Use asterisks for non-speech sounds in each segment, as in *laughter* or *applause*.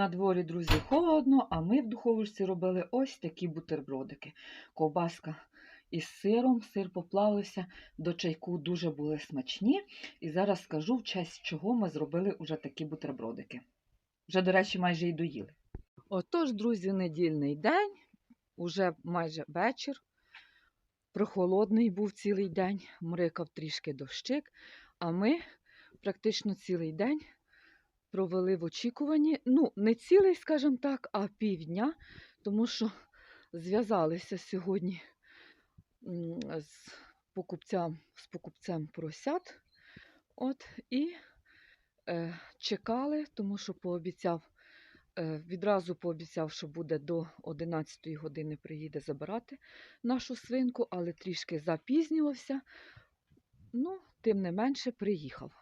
На дворі, друзі, холодно, а ми в духовочці робили ось такі бутербродики. Ковбаска із сиром, сир поплавився, до чайку дуже були смачні. І зараз скажу, в честь чого ми зробили уже такі бутербродики. Вже, до речі, майже й доїли. Отож, друзі, недільний день, уже майже вечір. Прохолодний був цілий день, мрикав трішки дощик, а ми практично цілий день провели в очікуванні. Ну, не цілий, скажімо так, а півдня, тому що зв'язалися сьогодні з покупцем, з покупцем поросят. От, і е, чекали, тому що пообіцяв, е, відразу пообіцяв, що буде до 11 години приїде забирати нашу свинку, але трішки запізнювався. Ну, тим не менше, приїхав.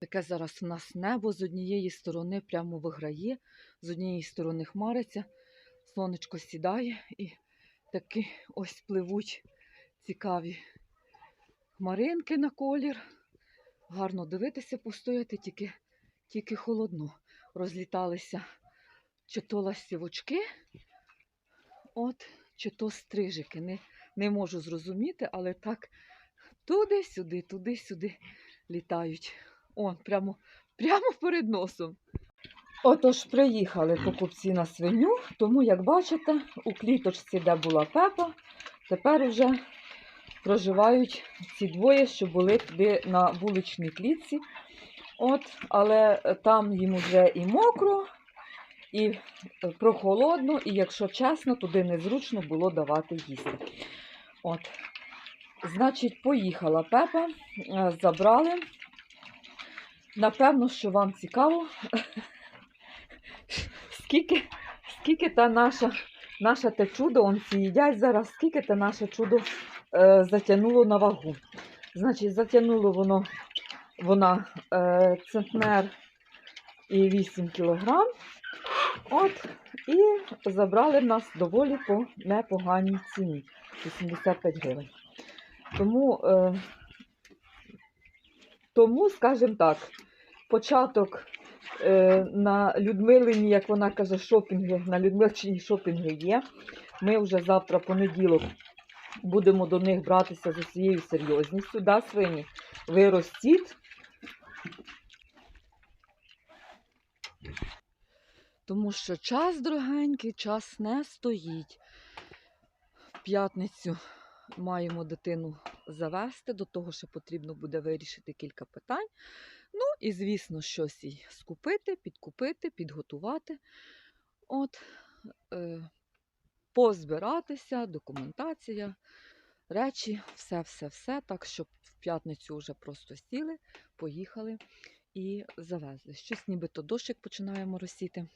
Таке зараз у нас небо з однієї сторони прямо виграє, з однієї сторони хмариться, сонечко сідає і такі ось пливуть цікаві хмаринки на колір. Гарно дивитися, постояти, тільки, тільки холодно. Розліталися чи то ластівочки, от, чи то стрижики. Не, не можу зрозуміти, але так туди-сюди, туди-сюди літають. О, прямо, *laughs* прямо перед носом. Отож, приїхали покупці на свиню, тому, як бачите, у кліточці, де була пепа, тепер уже проживають ці двоє, що були туди на вуличній клітці. От, але там їм вже і мокро, і е, прохолодно, і, якщо чесно, туди незручно було давати їсти. От. Значить, поїхала Пепа, е, забрали. Напевно, що вам цікаво, скільки, скільки та наша, наше те чудо, он всі їдять зараз, скільки те наше чудо е, затягнуло на вагу. Значить, затягнуло воно вона е, центнер і 8 кілограм. От, і забрали в нас доволі по непоганій ціні 85 гривень. Тому, е, тому, скажімо так, початок е, на Людмилині, як вона каже, шопінги, на Людмилчині шопінги є. Ми вже завтра, понеділок, будемо до них братися з усією серйозністю. Да, свині? Ви ростіть. Тому що час, дорогенький, час не стоїть. В п'ятницю маємо дитину завести, до того, що потрібно буде вирішити кілька питань. Ну і, звісно, щось їй скупити, підкупити, підготувати. От, е, позбиратися, документація, речі, все-все-все. Так, щоб в п'ятницю вже просто сіли, поїхали і завезли. Щось нібито дощик починає моросіти.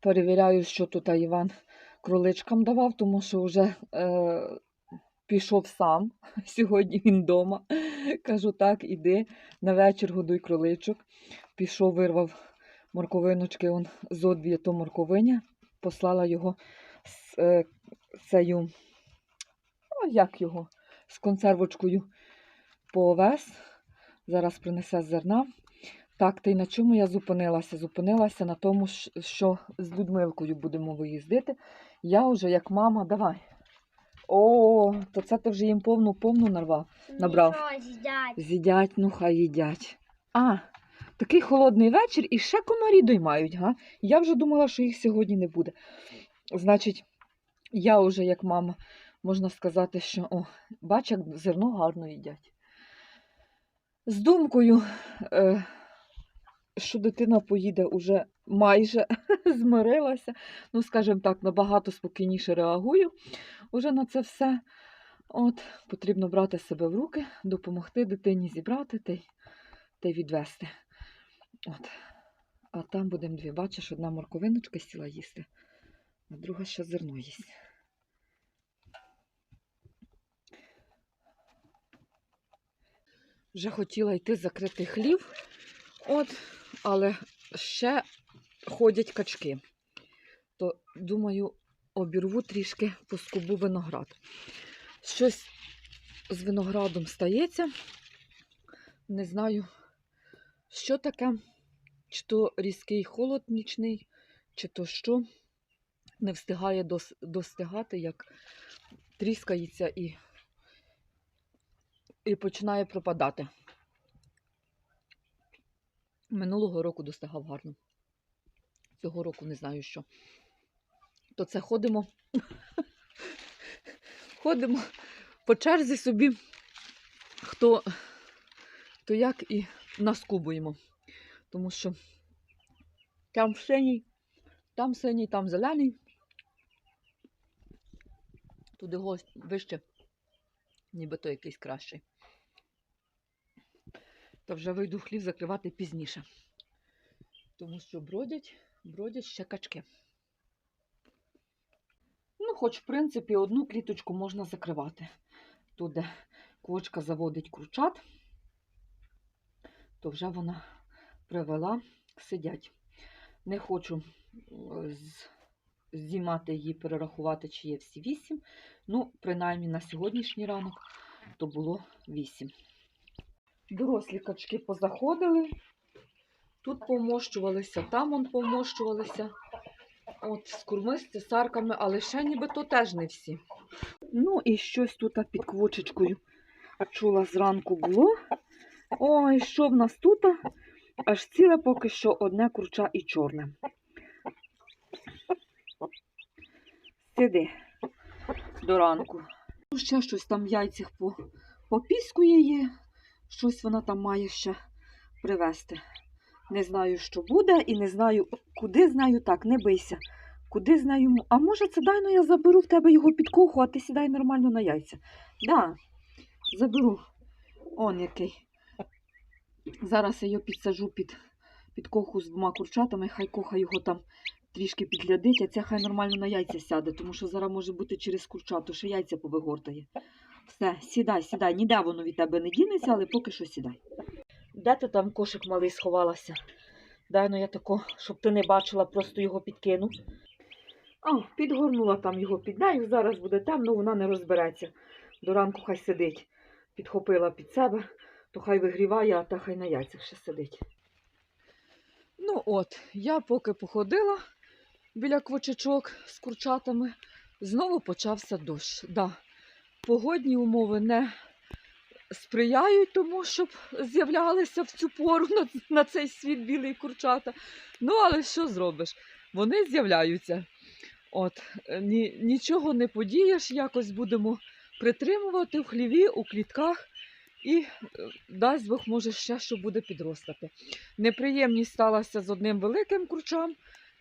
Перевіряю, що тут Іван кроличкам давав, тому що вже е, пішов сам. *laughs* Сьогодні він вдома. Кажу, так, іди на вечір годуй кроличок. Пішов, вирвав морковиночки, он зо дві то морковиня, послала його з е, цею, о, як його, з консервочкою по овес. Зараз принесе зерна. Так, та й на чому я зупинилася? Зупинилася на тому, що з Людмилкою будемо виїздити. Я вже як мама, давай. О, то це ти вже їм повну повну нарвав. Набрав. Нічого, з'їдять. З'їдять, ну хай їдять. А, такий холодний вечір і ще комарі доймають, га? Я вже думала, що їх сьогодні не буде. Значить, я вже як мама, можна сказати, що о, бач, як зерно гарно їдять. З думкою, е, що дитина поїде уже майже *laughs* змирилася. Ну, скажімо так, набагато спокійніше реагую уже на це все. От, потрібно брати себе в руки, допомогти дитині зібрати та й, та й відвести. От. А там будемо дві. Бачиш, одна морковиночка сіла їсти, а друга ще зерно їсть. Вже хотіла йти закрити хлів, от, але ще ходять качки. То, думаю, обірву трішки поскубу виноград. Щось з виноградом стається. Не знаю, що таке. Чи то різкий холод нічний, чи то що, не встигає дос- достигати, як тріскається і, і починає пропадати. Минулого року достигав гарно. Цього року не знаю що. То це ходимо. *laughs* ходимо по черзі собі, хто то як і наскубуємо. Тому що там синій, там синій, там зелений. Туди гость вище, нібито якийсь кращий. Та вже вийду хлів закривати пізніше. Тому що бродять, бродять ще качки. Хоч, в принципі, одну кліточку можна закривати. Тут, де квочка заводить кручат, то вже вона привела, сидять. Не хочу е, знімати її, перерахувати, чи є всі вісім. Ну, принаймні на сьогоднішній ранок то було вісім. Дорослі качки позаходили. Тут помощувалися, там он помощувалися. От, з курми, з цесарками, але ще нібито теж не всі. Ну і щось тут під квочечкою чула зранку було. Ой, що в нас тут? Аж ціле поки що одне курча і чорне. Сиди до ранку. Ну, Ще щось там в яйцях по, попіскує її. Щось вона там має ще привезти. Не знаю, що буде, і не знаю, куди знаю так, не бийся. Куди знаю. А може, це дай ну я заберу в тебе його під коху, а ти сідай нормально на яйця. Да, заберу. Он який. Зараз я його підсажу під, під коху з двома курчатами, хай коха його там трішки підглядить, а ця хай нормально на яйця сяде, тому що зараз може бути через курчату, що яйця повигортає. Все, сідай, сідай, ніде воно від тебе не дінеться, але поки що сідай. Де ти там кошик малий сховалася? Дай ну я тако, щоб ти не бачила, просто його підкину. А, підгорнула там його під нею, зараз буде темно, вона не розбереться. До ранку хай сидить. Підхопила під себе, то хай вигріває, а та хай на яйцях ще сидить. Ну от, я поки походила біля квочечок з курчатами, знову почався дощ. Да, погодні умови не сприяють тому, щоб з'являлися в цю пору на, на цей світ білий курчата. Ну, але що зробиш? Вони з'являються. От, е, ні, нічого не подієш, якось будемо притримувати в хліві, у клітках, і е, дасть Бог, може, ще що буде підростати. Неприємність сталася з одним великим курчам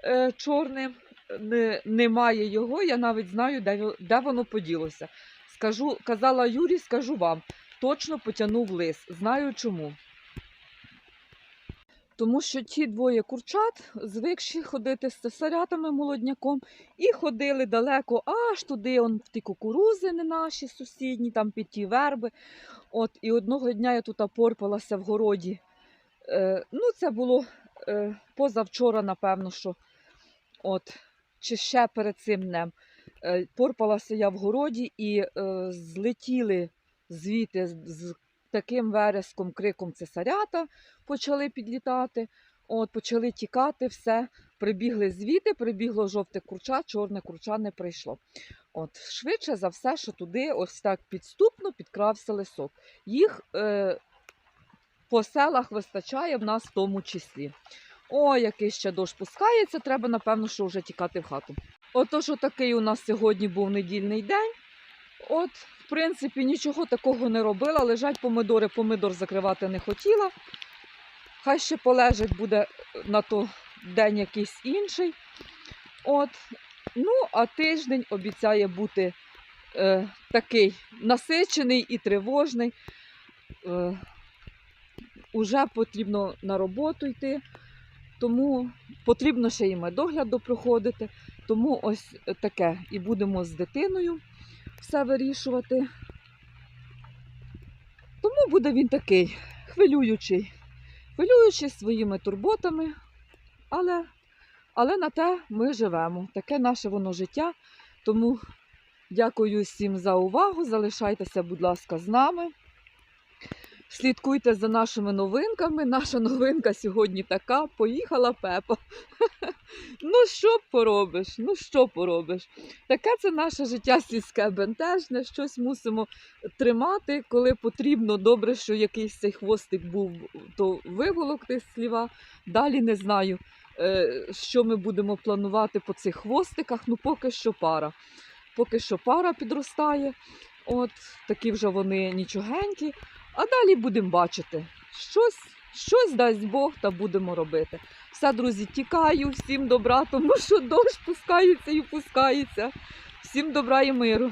е, чорним. Не, немає його, я навіть знаю, де, де воно поділося. Скажу, казала Юрі, скажу вам, точно потягнув лис. Знаю чому. Тому що ті двоє курчат, звикші ходити з цесарятами молодняком, і ходили далеко, аж туди, он, в ті кукурузи не наші сусідні, там під ті верби. От, і одного дня я тут порпалася в городі. Е, ну, це було е, позавчора, напевно, що. От, чи ще перед цим днем. Е, порпалася я в городі і е, злетіли звідти з, таким вереском, криком цесарята почали підлітати. От, почали тікати, все. Прибігли звідти, прибігло жовте курча, чорне курча не прийшло. От, швидше за все, що туди ось так підступно підкрався лисок. Їх е, по селах вистачає в нас в тому числі. О, який ще дощ пускається, треба, напевно, що вже тікати в хату. Отож, отакий у нас сьогодні був недільний день. От, в принципі, нічого такого не робила. Лежать помидори, помидор закривати не хотіла. Хай ще полежить буде на то день якийсь інший. От. Ну, а тиждень обіцяє бути е, такий насичений і тривожний. Е, уже потрібно на роботу йти, тому потрібно ще й медогляду проходити. Тому ось таке. І будемо з дитиною все вирішувати. Тому буде він такий хвилюючий, хвилюючий своїми турботами, але, але на те ми живемо. Таке наше воно життя. Тому дякую всім за увагу. Залишайтеся, будь ласка, з нами. Слідкуйте за нашими новинками. Наша новинка сьогодні така. Поїхала Пепа. *laughs* Ну, що поробиш? Ну, що поробиш? Таке це наше життя сільське бентежне, щось мусимо тримати, коли потрібно. Добре, що якийсь цей хвостик був, то виволокти з сліва. Далі не знаю, е, що ми будемо планувати по цих хвостиках. Ну, поки що пара. Поки що пара підростає. От такі вже вони нічогенькі. А далі будемо бачити. Щось, щось дасть Бог та будемо робити. Все, друзі, тікаю, всім добра, тому що дощ пускається і пускається. Всім добра і миру.